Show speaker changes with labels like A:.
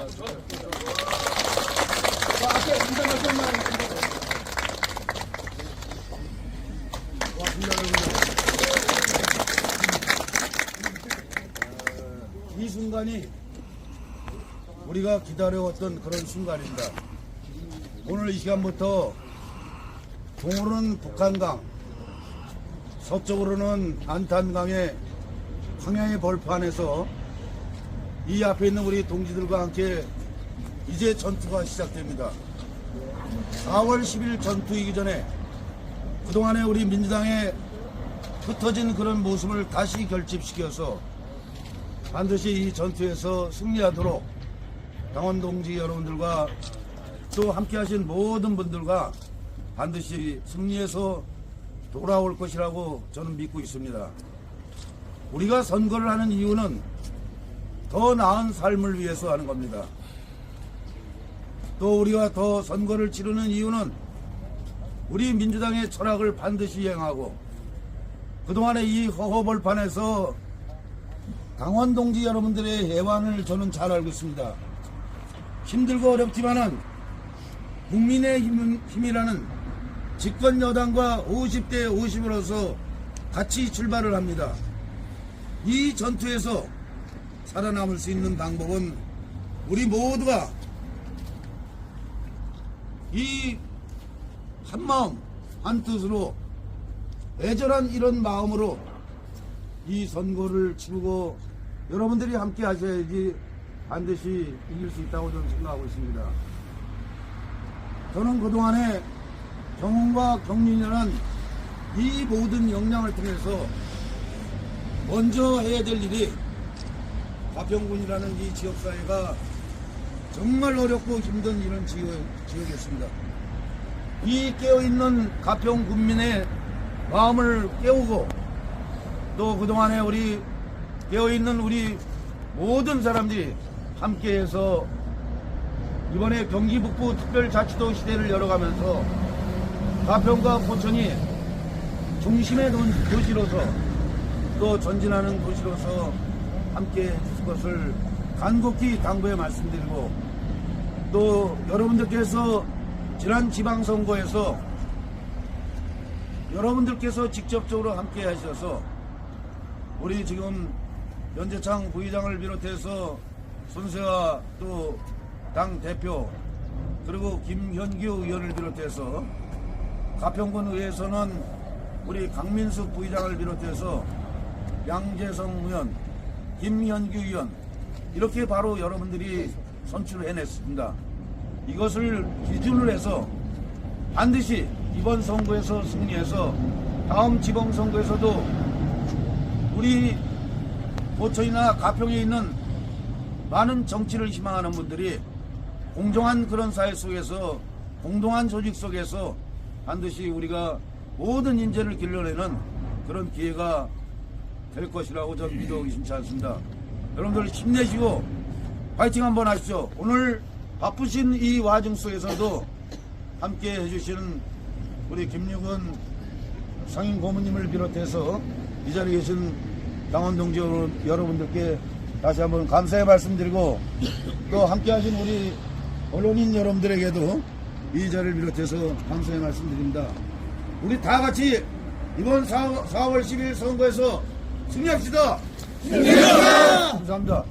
A: 합시다. 이 순간이 우리가 기다려왔던 그런 순간입니다. 오늘 이 시간부터 동으로는 북한강, 서쪽으로는 안탄강의 황야의 벌판에서 이 앞에 있는 우리 동지들과 함께 이제 전투가 시작됩니다. 4월 10일 전투이기 전에 그동안에 우리 민주당의 흩어진 그런 모습을 다시 결집시켜서 반드시 이 전투에서 승리하도록 당원 동지 여러분들과 또 함께 하신 모든 분들과 반드시 승리해서 돌아올 것이라고 저는 믿고 있습니다. 우리가 선거를 하는 이유는 더 나은 삶을 위해서 하는 겁니다. 또 우리가 더 선거를 치르는 이유는 우리 민주당의 철학을 반드시 이행하고 그동안의 이 허허벌판에서 강원 동지 여러분들의 해방을 저는 잘 알고 있습니다. 힘들고 어렵지만은 국민의 힘, 힘이라는 집권 여당과 50대 50으로서 같이 출발을 합니다. 이 전투에서 살아남을 수 있는 방법은 우리 모두가 이 한마음 한뜻으로 애절한 이런 마음으로 이 선거를 치르고 여러분들이 함께 하셔야지 반드시 이길 수 있다고 저는 생각하고 있습니다. 저는 그동안에 경험과 경륜이라는 이 모든 역량을 통해서 먼저 해야 될 일이 가평군이라는 이 지역사회가 정말 어렵고 힘든 이런 지역, 지역이었습니다. 이 깨어있는 가평 군민의 마음을 깨우고 또 그동안에 우리 깨어있는 우리 모든 사람들이 함께해서 이번에 경기 북부 특별자치도 시대를 열어가면서 가평과 포천이 중심의 도- 도시로서 또 전진하는 도시로서 함께 해줄 것을 간곡히 당부해 말씀드리고 또 여러분들께서 지난 지방선거에서 여러분들께서 직접적으로 함께 하셔서 우리 지금 연재창 부의장을 비롯해서 손세화 또 당 대표 그리고 김현규 의원을 비롯해서 가평군 의회에서는 우리 강민숙 부의장을 비롯해서 양재성 의원, 김현규 의원 이렇게 바로 여러분들이 선출해냈습니다. 이것을 기준으로 해서 반드시 이번 선거에서 승리해서 다음 지방선거에서도 우리 포천이나 가평에 있는 많은 정치를 희망하는 분들이 공정한 그런 사회 속에서 공동한 조직 속에서 반드시 우리가 모든 인재를 길러내는 그런 기회가 될 것이라고 저는 믿어 의심치 않습니다. 여러분들 힘내시고 파이팅 한번 하십시오. 오늘 바쁘신 이 와중 속에서도 함께 해주시는 우리 김육은 상임 고모님을 비롯해서 이 자리에 계신 당원 동지 여러분들께 다시 한번 감사의 말씀드리고 또 함께 하신 우리 언론인 여러분들에게도 이 자리를 비롯해서 감사의 말씀드립니다. 우리 다 같이 이번 4, 월 10일 선거에서 승리합시다. 승리합시다. 감사합니다.